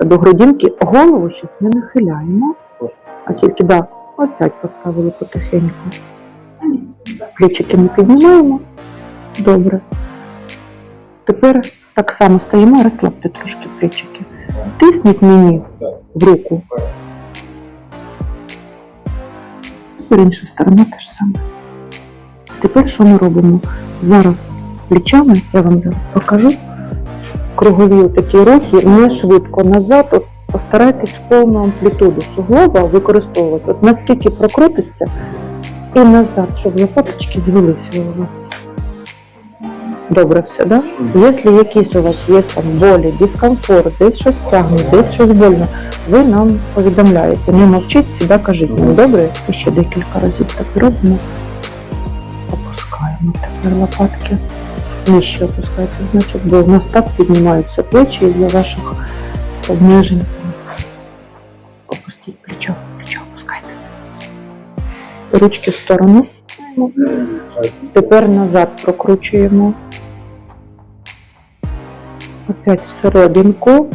До грудинки. Голову щось не нахиляємо. А тільки да, опять поставили потихеньку. Плечики не піднімаємо. Добре. Тепер так само стоїмо, розслабте трошки плечики. Тисніть мені в руку. Тепер інша сторона теж саме. Тепер що ми робимо? Зараз плечами, я вам зараз покажу. Кругові такі рухи, не швидко назад. От постарайтесь повну амплітуду суглоба використовувати. От наскільки прокрутиться і назад, щоб лопаточки звелися у вас. Добре все, да? Якщо якісь у вас є там болі, дискомфорт, десь щось тягне, десь щось больно, ви нам повідомляєте. Не мовчіть, завжди кажіть нам, добре? І ще декілька разів так робимо. Опускаємо тепер лопатки. Нижче опускайте, значить, бо в нас так піднімаються плечі і для ваших обмежень. Опустіть плечо, плечо опускайте. Ручки в сторону. Тепер назад прокручуємо. Опять всерединку.